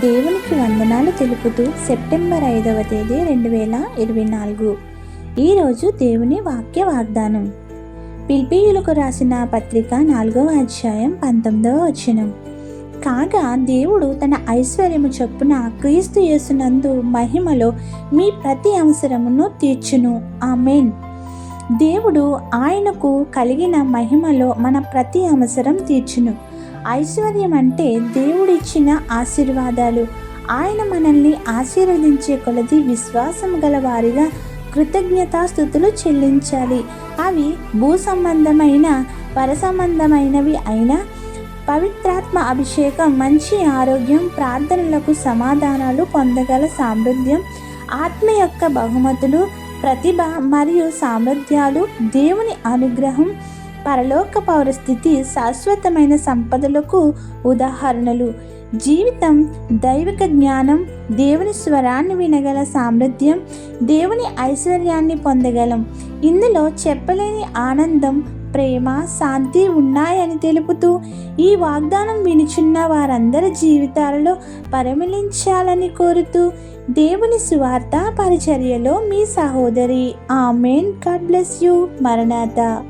దేవునికి వందనాలు తెలుపుతూ సెప్టెంబర్ ఐదవ తేదీ రెండు వేల ఇరవై నాలుగు. ఈరోజు దేవుని వాక్య వాగ్దానం. పిల్పీయులకు రాసిన పత్రిక నాలుగవ అధ్యాయం పంతొమ్మిదవ వచనం. కాగా దేవుడు తన ఐశ్వర్యము చొప్పున క్రీస్తు యేసునందు మహిమలో మీ ప్రతి అవసరమును తీర్చును. ఆమెన్. దేవుడు ఆయనకు కలిగిన మహిమలో మన ప్రతి అవసరం తీర్చును. ఐశ్వర్యం అంటే దేవుడిచ్చిన ఆశీర్వాదాలు. ఆయన మనల్ని ఆశీర్వదించే కొలది విశ్వాసం గల వారిగా కృతజ్ఞతాస్థుతులు చెల్లించాలి. అవి భూ సంబంధమైన పర సంబంధమైనవి అయినా పవిత్రాత్మ అభిషేకం మంచి ఆరోగ్యం ప్రార్థనలకు సమాధానాలు పొందగల సామర్థ్యం ఆత్మ యొక్క బహుమతులు ప్రతిభ మరియు సామర్థ్యాలు దేవుని అనుగ్రహం పరలోక పౌరస్థితి శాశ్వతమైన సంపదలకు ఉదాహరణలు. జీవితం దైవిక జ్ఞానం దేవుని స్వరాన్ని వినగల సామర్థ్యం దేవుని ఐశ్వర్యాన్ని పొందగలం. ఇందులో చెప్పలేని ఆనందం ప్రేమ శాంతి ఉన్నాయని తెలుపుతూ ఈ వాగ్దానం వినిచున్న వారందరి జీవితాలలో పరిమళించాలని కోరుతూ దేవుని సువార్త పరిచర్యలో మీ సహోదరి. ఆమెన్. God bless you. మరణాత.